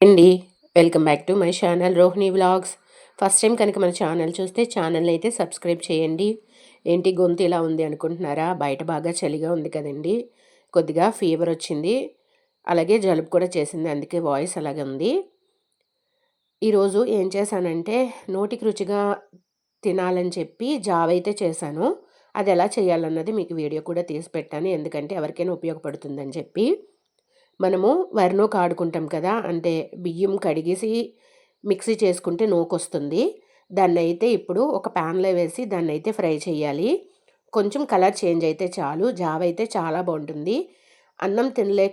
అండి welcome back to my channel Rohini vlogs. First time కనుక మన ఛానల్ చూస్తే ఛానల్ అయితే సబ్స్క్రైబ్ చేయండి. ఏంటి గొంతు ఇలా ఉంది అనుకుంటున్నారా? బయట బాగా చలిగా ఉంది కదండి. కొద్దిగా ఫీవర్ వచ్చింది. అలాగే జలుబు కూడా చేసింది. అందుకే వాయిస్ అలాగే ఉంది. ఈరోజు ఏం చేశానంటే నోటికి రుచిగా తినాలని చెప్పి జావ్ అయితే చేశాను. అది ఎలా చేయాలన్నది మీకు వీడియో కూడా తీసి పెట్టాను. ఎందుకంటే ఎవరికైనా ఉపయోగపడుతుందని చెప్పి. మనము వరినో కాడుకుంటాం కదా అంటే బియ్యం కడిగేసి మిక్సీ చేసుకుంటే నూకొస్తుంది. దాన్ని అయితే ఇప్పుడు ఒక ప్యాన్లో వేసి దాన్ని అయితే ఫ్రై చేయాలి. కొంచెం కలర్ చేంజ్ అయితే చాలు జావ అయితే చాలా బాగుంటుంది. అన్నం తినలే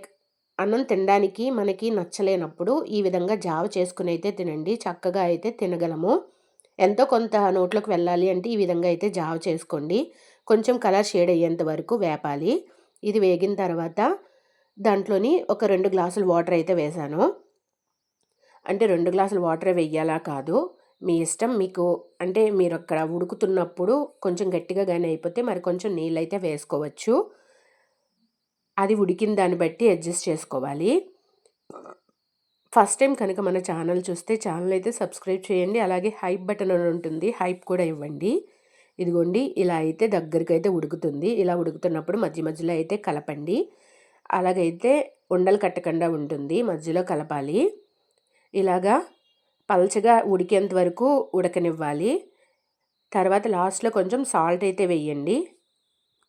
అన్నం తినడానికి మనకి నచ్చలేనప్పుడు ఈ విధంగా జావ చేసుకుని అయితే తినండి. చక్కగా అయితే తినగలము. ఎంతో కొంత నోట్లోకి వెళ్ళాలి అంటే ఈ విధంగా అయితే జావ చేసుకోండి. కొంచెం కలర్ షేడ్ అయ్యేంత వరకు వేపాలి. ఇది వేగిన తర్వాత దాంట్లోని ఒక రెండు గ్లాసులు వాటర్ అయితే వేసాను అంటే రెండు గ్లాసులు వాటర్ వెయ్యాలా కాదు. మీ ఇష్టం మీకు అంటే మీరు అక్కడ ఉడుకుతున్నప్పుడు కొంచెం గట్టిగా కానీ అయిపోతే మరి కొంచెం నీళ్ళు అయితే వేసుకోవచ్చు. అది ఉడికిన దాన్ని బట్టి అడ్జస్ట్ చేసుకోవాలి. ఫస్ట్ టైం కనుక మన ఛానల్ చూస్తే ఛానల్ అయితే సబ్స్క్రైబ్ చేయండి. అలాగే హైప్ బటన్ అని ఉంటుంది. హైప్ కూడా ఇవ్వండి. ఇదిగోండి ఇలా అయితే దగ్గరికి అయితే ఉడుకుతుంది. ఇలా ఉడుకుతున్నప్పుడు మధ్య మధ్యలో అయితే కలపండి. అలాగైతే ఉండలు కట్టకుండా ఉంటుంది మధ్యలో కలపాలి. ఇలాగా పలచగా ఉడికేంత వరకు ఉడకనివ్వాలి. తర్వాత లాస్ట్లో కొంచెం సాల్ట్ అయితే వేయండి.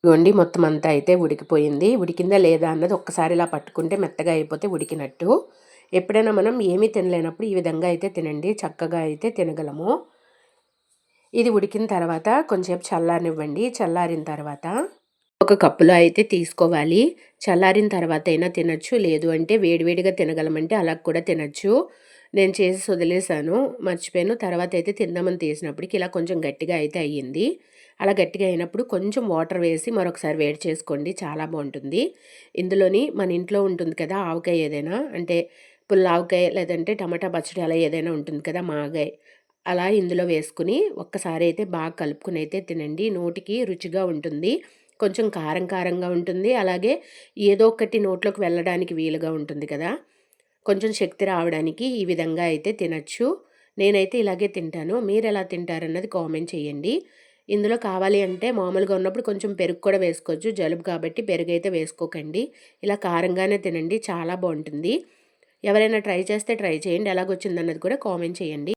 ఇవ్వండి మొత్తం అంతా అయితే ఉడికిపోయింది. ఉడికిందా లేదా అన్నది ఒక్కసారి ఇలా పట్టుకుంటే మెత్తగా అయిపోతే ఉడికినట్టు. ఎప్పుడైనా మనం ఏమీ తినలేనప్పుడు ఈ విధంగా అయితే తినండి. చక్కగా అయితే తినగలము. ఇది ఉడికిన తర్వాత కొంచెంసేపు చల్లారనివ్వండి. చల్లారిన తర్వాత ఒక కప్పులో అయితే తీసుకోవాలి. చల్లారిన తర్వాత అయినా తినచ్చు. లేదు అంటే వేడివేడిగా తినగలమంటే అలా కూడా తినచ్చు. నేను చేసి వదిలేసాను మర్చిపోయాను. తర్వాత అయితే తిందామని తీసినప్పటికి ఇలా కొంచెం గట్టిగా అయితే అయ్యింది. అలా గట్టిగా అయినప్పుడు కొంచెం వాటర్ వేసి మరొకసారి వేడి చేసుకోండి. చాలా బాగుంటుంది. ఇందులోని మన ఇంట్లో ఉంటుంది కదా ఆవకాయ ఏదైనా అంటే పుల్లావకాయ లేదంటే టమాటా పచ్చడి అలా ఏదైనా ఉంటుంది కదా మాగాయ. అలా ఇందులో వేసుకుని ఒక్కసారి అయితే బాగా కలుపుకుని అయితే తినండి. నోటికి రుచిగా ఉంటుంది. కొంచెం కారం కారంగా ఉంటుంది. అలాగే ఏదో ఒకటి నోట్లోకి వెళ్ళడానికి వీలుగా ఉంటుంది కదా. కొంచెం శక్తి రావడానికి ఈ విధంగా అయితే తినచ్చు. నేనైతే ఇలాగే తింటాను. మీరు ఎలా తింటారన్నది కామెంట్ చేయండి. ఇందులో కావాలి అంటే మామూలుగా ఉన్నప్పుడు కొంచెం పెరుగు కూడా వేసుకోవచ్చు. జలుబు కాబట్టి పెరుగు అయితే వేసుకోకండి. ఇలా కారంగానే తినండి. చాలా బాగుంటుంది. ఎవరైనా ట్రై చేస్తే ట్రై చేయండి. ఎలాగొచ్చిందన్నది కూడా కామెంట్ చేయండి.